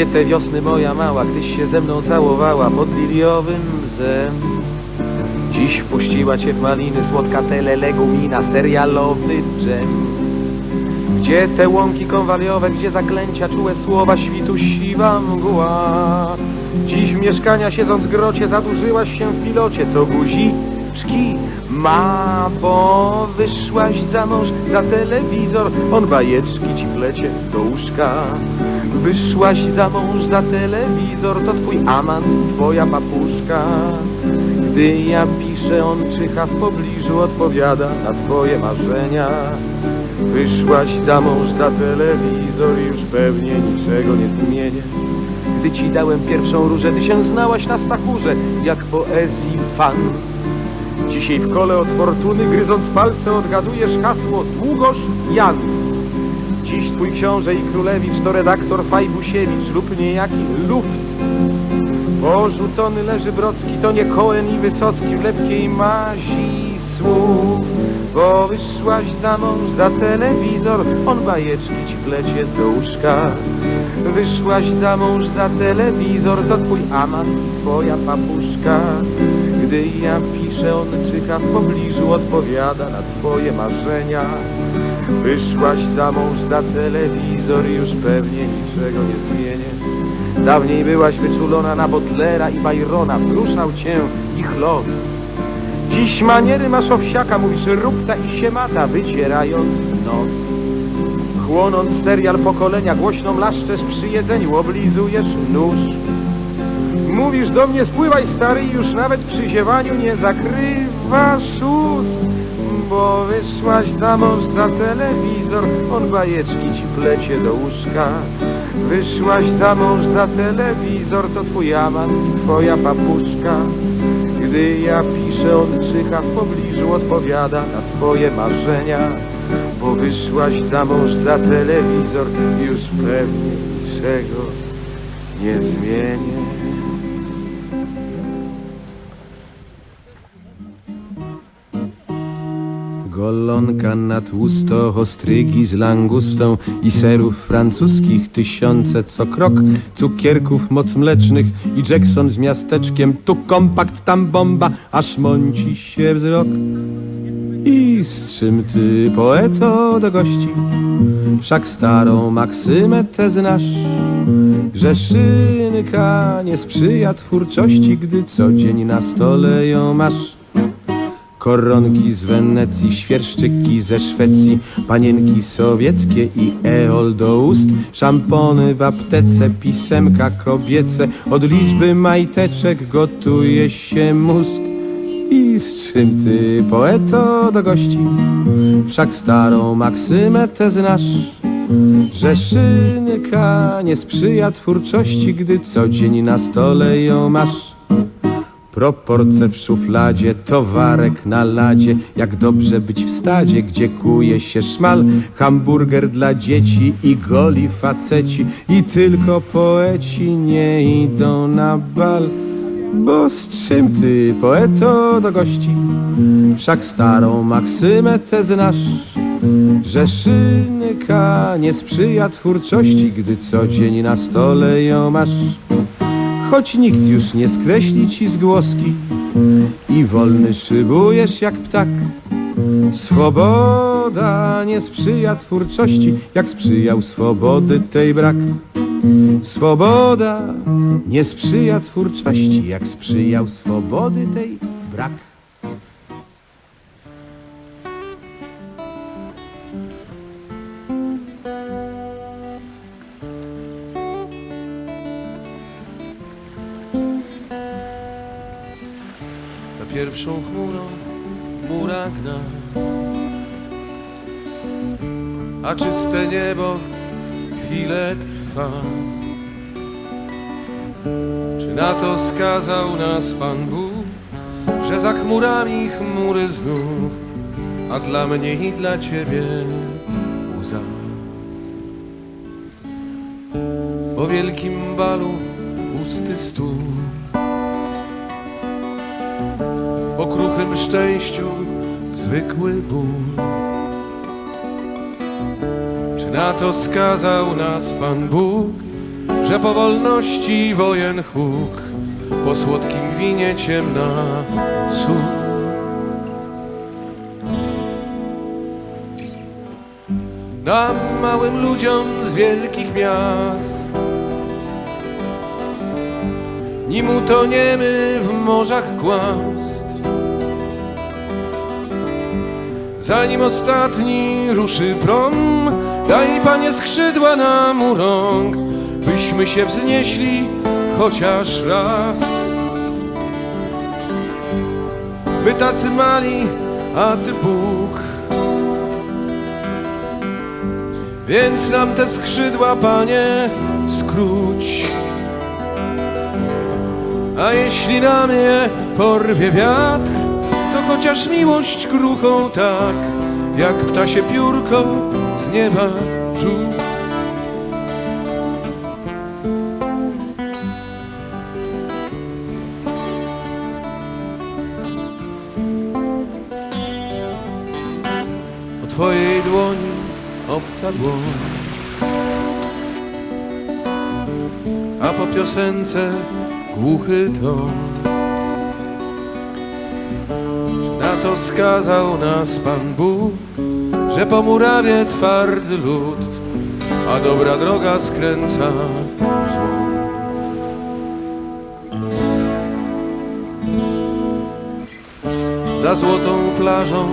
Gdzie te wiosny moja mała, gdyś się ze mną całowała pod liliowym bzem? Dziś wpuściła cię w maliny słodka telelegumina, serialowy dżem. Gdzie te łąki konwaliowe, gdzie zaklęcia, czułe słowa, świtu siwa mgła? Dziś w mieszkania siedząc w grocie, zadłużyłaś się w pilocie, co guziczki ma, bo wyszłaś za mąż, za telewizor, on bajeczki ci plecie do łóżka. Wyszłaś za mąż, za telewizor, to twój amant, twoja papuszka. Gdy ja piszę, on czyha w pobliżu, odpowiada na twoje marzenia. Wyszłaś za mąż, za telewizor już pewnie niczego nie zmienię. Gdy ci dałem pierwszą różę, ty się znałaś na stachurze, jak poezji fan. Dzisiaj w kole od fortuny, gryząc palce, odgadujesz hasło Długosz Jazd. Dziś twój książę i królewicz to redaktor Fajbusiewicz lub niejaki Luft. Porzucony leży Brocki, to nie Kołem i Wysocki w lepkiej mazi słów. Bo wyszłaś za mąż, za telewizor, on bajeczki ci plecie do łóżka. Wyszłaś za mąż, za telewizor, to twój amant i twoja papuszka. Gdy ja piszę, on czyha w pobliżu, odpowiada na twoje marzenia. Wyszłaś za mąż, za telewizor już pewnie niczego nie zmienię. Dawniej byłaś wyczulona na Botlera i Byrona, wzruszał cię ich los. Dziś maniery masz owsiaka, mówisz rupta i siemata, wycierając nos. Chłonąc serial pokolenia, głośno mlaszczesz przy jedzeniu, oblizujesz nóż. Mówisz do mnie, spływaj stary i już nawet przy ziewaniu nie zakrywasz ust. Bo wyszłaś za mąż, za telewizor, on bajeczki ci plecie do łóżka. Wyszłaś za mąż, za telewizor, to twój amant i twoja papuszka. Gdy ja piszę, on czyha w pobliżu, odpowiada na twoje marzenia. Bo wyszłaś za mąż, za telewizor, już pewnie niczego nie zmienię. Golonka na tłusto, ostrygi z langustą i serów francuskich tysiące co krok, cukierków moc mlecznych i Jackson z miasteczkiem, tu kompakt, tam bomba, aż mąci się wzrok. I z czym ty, poeto, do gości? Wszak starą maksymę tę znasz, że szynka nie sprzyja twórczości, gdy co dzień na stole ją masz. Koronki z Wenecji, świerszczyki ze Szwecji, panienki sowieckie i eol do ust, szampony w aptece, pisemka kobiece, od liczby majteczek gotuje się mózg. I z czym ty, poeto, do gości? Wszak starą maksymę tę znasz, że szynka nie sprzyja twórczości, gdy co dzień na stole ją masz. Proporce w szufladzie, towarek na ladzie. Jak dobrze być w stadzie, gdzie kuje się szmal. Hamburger dla dzieci i goli faceci. I tylko poeci nie idą na bal. Bo z czym ty, poeto, do gości? Wszak starą maksymę tę znasz Że szynka nie sprzyja twórczości Gdy co dzień na stole ją masz choć nikt już nie skreśli ci z głoski i wolny szybujesz jak ptak. Swoboda nie sprzyja twórczości, jak sprzyjał swobody tej brak. Swoboda nie sprzyja twórczości, jak sprzyjał swobody tej brak. Pierwszą chmurą chmura gna A czyste niebo chwilę trwa. Czy na to skazał nas Pan Bóg Że za chmurami chmury znów A dla mnie i dla Ciebie łza? Po wielkim balu pusty stół kruchym szczęściu zwykły ból. Czy na to skazał nas Pan Bóg, że po wolności wojen huk, po słodkim winie ciemna sól. Nam małym ludziom z wielkich miast Nim utoniemy w morzach kłamstw Zanim ostatni ruszy prom Daj Panie skrzydła nam u rąk Byśmy się wznieśli chociaż raz. My tacy mali, a Ty Bóg. Więc nam te skrzydła, Panie, skróć. A jeśli nam je porwie wiatr chociaż miłość kruchą tak Jak ptasie piórko z nieba rzuć O Twojej dłoni obca dłoń. A po piosence głuchy ton to skazał nas Pan Bóg Że po murawie twardy lud A dobra droga skręca złą Za złotą plażą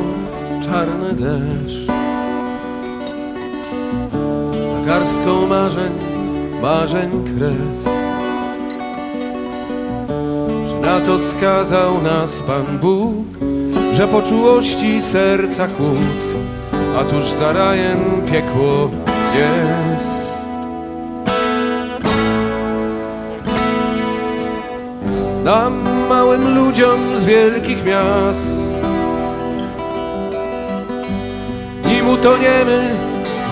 czarny deszcz Za garstką marzeń, marzeń kres na to skazał nas Pan Bóg Że po czułości serca chłód A tuż za rajem piekło jest. Nam małym ludziom z wielkich miast Nim utoniemy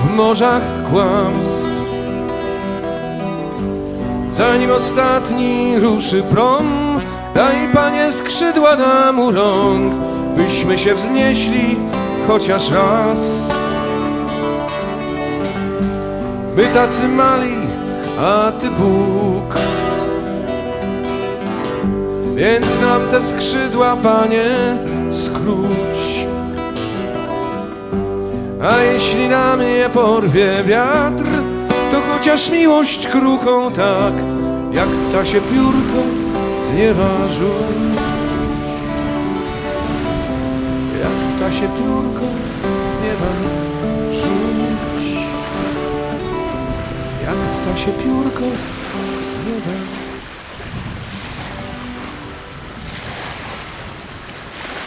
w morzach kłamstw. Zanim ostatni ruszy prom Daj Panie skrzydła nam u rąk Byśmy się wznieśli chociaż raz. My tacy mali, a Ty Bóg. Więc nam te skrzydła, Panie, skróć. A jeśli nam je porwie wiatr, to chociaż miłość kruchą tak, jak ptasie piórko z nieba rzuć. Jak ptasie piórko z nieba rzuć. Jak ptasie piórko z nieba